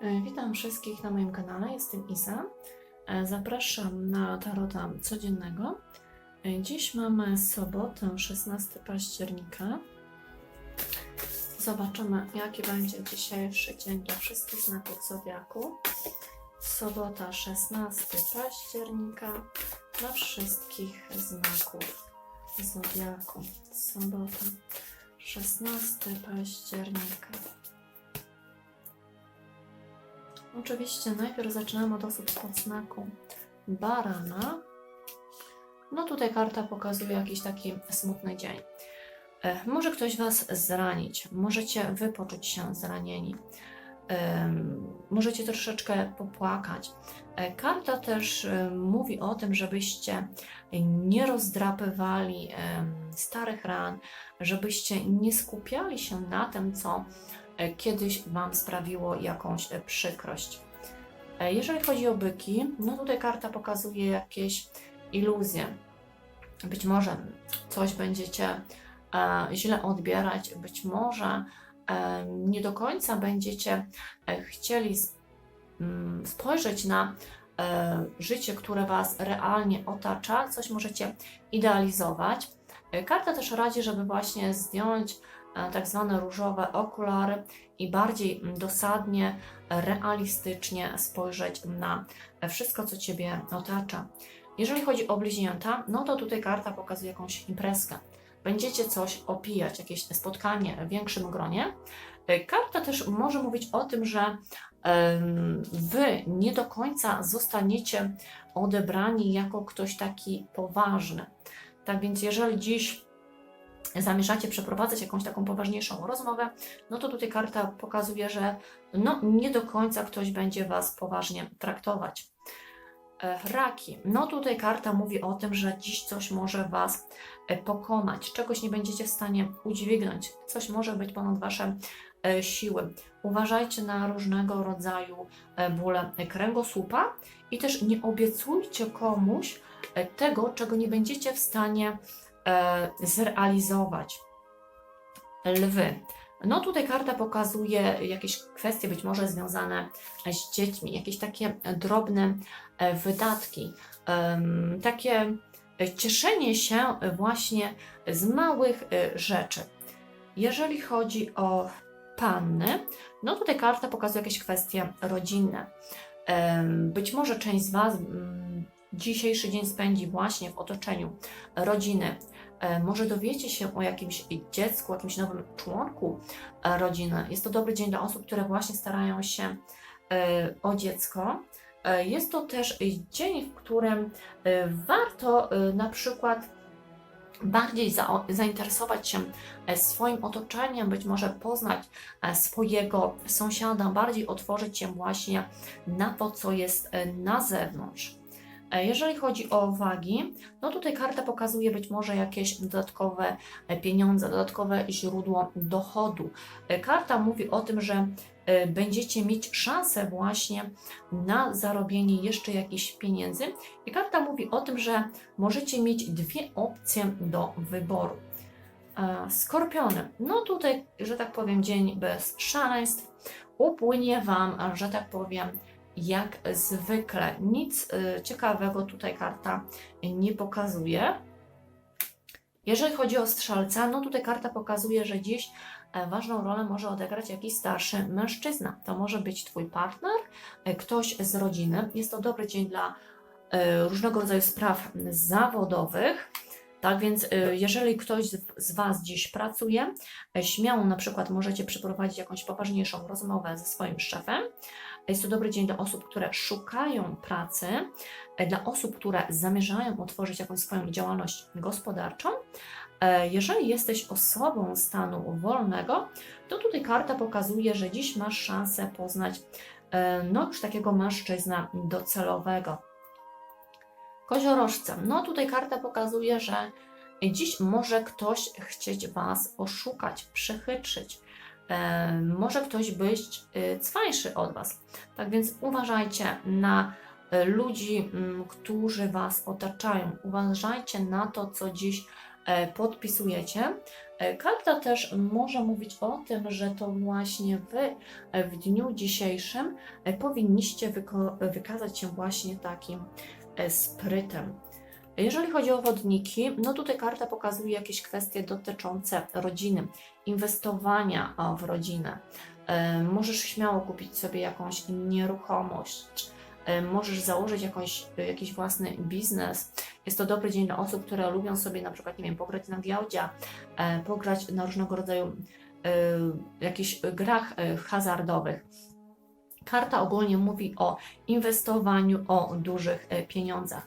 E, Witam wszystkich na moim kanale, jestem Isa. E, Zapraszam na tarota codziennego. E, Dziś mamy sobotę, 16 października. Zobaczymy, jaki będzie dzisiejszy dzień dla wszystkich znaków zodiaku. Sobota, 16 października dla wszystkich znaków zodiaku. Sobota, 16 października. Oczywiście najpierw zaczynamy od osób pod znaku barana. No tutaj karta pokazuje jakiś taki smutny dzień. E, Może ktoś Was zranić, możecie Wy poczuć się zranieni, Em, możecie troszeczkę popłakać. E, Karta też e, mówi o tym, żebyście nie rozdrapywali starych ran, żebyście nie skupiali się na tym, co e, kiedyś Wam sprawiło jakąś e, przykrość. E, Jeżeli chodzi o byki, no tutaj karta pokazuje jakieś iluzje. Być może coś będziecie e, źle odbierać, być może e, nie do końca będziecie e, chcieli mm, spojrzeć na e, życie, które Was realnie otacza, coś możecie idealizować. E, Karta też radzi, żeby właśnie zdjąć e, tak zwane różowe okulary i bardziej dosadnie, realistycznie spojrzeć na wszystko, co Ciebie otacza. Jeżeli chodzi o bliźnięta, no to tutaj karta pokazuje jakąś imprezkę. Będziecie coś opijać, jakieś spotkanie w większym gronie. E, Karta też może mówić o tym, że Wy nie do końca zostaniecie odebrani jako ktoś taki poważny. Tak więc, jeżeli dziś zamierzacie przeprowadzać jakąś taką poważniejszą rozmowę, no to tutaj karta pokazuje, że no, nie do końca ktoś będzie Was poważnie traktować. E, Raki. No tutaj karta mówi o tym, że dziś coś może Was e, pokonać, czegoś nie będziecie w stanie udźwignąć, coś może być ponad Wasze e, siły. Uważajcie na różnego rodzaju bóle kręgosłupa i też nie obiecujcie komuś tego, czego nie będziecie w stanie zrealizować. Lwy. No tutaj karta pokazuje jakieś kwestie być może związane z dziećmi, jakieś takie drobne e, wydatki, takie e, cieszenie się właśnie z małych e, rzeczy. Jeżeli chodzi o panny, no tutaj karta pokazuje jakieś kwestie rodzinne. Być może część z Was mm, dzisiejszy dzień spędzi właśnie w otoczeniu rodziny. E, Może dowiecie się o jakimś dziecku, jakimś nowym członku e, rodziny. Jest to dobry dzień dla osób, które właśnie starają się e, o dziecko. Jest to też dzień, w którym warto na przykład bardziej za, zainteresować się swoim otoczeniem, być może poznać swojego sąsiada, bardziej otworzyć się właśnie na to, co jest na zewnątrz. E, Jeżeli chodzi o wagi, no tutaj karta pokazuje być może jakieś dodatkowe e, pieniądze, dodatkowe źródło dochodu. E, Karta mówi o tym, że będziecie mieć szansę właśnie na zarobienie jeszcze jakichś pieniędzy. I karta mówi o tym, że możecie mieć dwie opcje do wyboru. Skorpiony. No tutaj, że tak powiem, dzień bez szaleństw. Upłynie Wam, że tak powiem, jak zwykle. Nic y, ciekawego tutaj karta nie pokazuje. Jeżeli chodzi o strzelca, no tutaj karta pokazuje, że dziś e, ważną rolę może odegrać jakiś starszy mężczyzna. To może być Twój partner, e, ktoś z rodziny. Jest to dobry dzień dla e, różnego rodzaju spraw zawodowych. Tak więc, e, jeżeli ktoś z- Was dziś pracuje, e, śmiało na przykład możecie przeprowadzić jakąś poważniejszą rozmowę ze swoim szefem. Jest to dobry dzień dla osób, które szukają pracy, e, dla osób, które zamierzają otworzyć jakąś swoją działalność gospodarczą. E, Jeżeli jesteś osobą stanu wolnego, to tutaj karta pokazuje, że dziś masz szansę poznać no już takiego mężczyznę docelowego. Koziorożce. No tutaj karta pokazuje, że dziś może ktoś chcieć Was oszukać, przechytrzyć. E, może ktoś być e, cwańszy od Was. Tak więc uważajcie na e, ludzi, mm, którzy Was otaczają. Uważajcie na to, co dziś e, podpisujecie. Karta też może mówić o tym, że to właśnie Wy w dniu dzisiejszym powinniście wykazać się właśnie takim sprytem. Jeżeli chodzi o wodniki, no tutaj karta pokazuje jakieś kwestie dotyczące rodziny, inwestowania w rodzinę. E, Możesz śmiało kupić sobie jakąś nieruchomość, e, możesz założyć jakąś, e, jakiś własny biznes. Jest to dobry dzień dla osób, które lubią sobie na przykład, nie wiem, pograć na giełdzie, pograć na różnego rodzaju jakichś grach hazardowych. Karta ogólnie mówi o inwestowaniu, o dużych e, pieniądzach.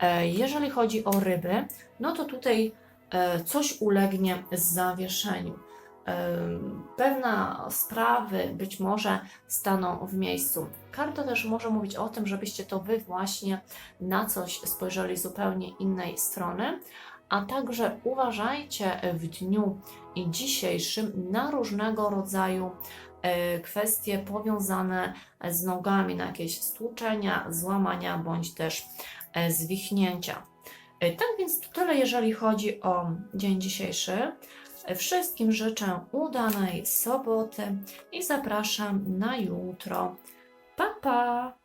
E, Jeżeli chodzi o ryby, no to tutaj e, coś ulegnie zawieszeniu. Pewne sprawy być może staną w miejscu. Karta też może mówić o tym, żebyście to Wy właśnie na coś spojrzeli z zupełnie innej strony, a także uważajcie w dniu dzisiejszym na różnego rodzaju kwestie powiązane z nogami, na jakieś stłuczenia, złamania bądź też e, zwichnięcia. E, Tak więc to tyle, jeżeli chodzi o dzień dzisiejszy. E, Wszystkim życzę udanej soboty i zapraszam na jutro. Pa, pa!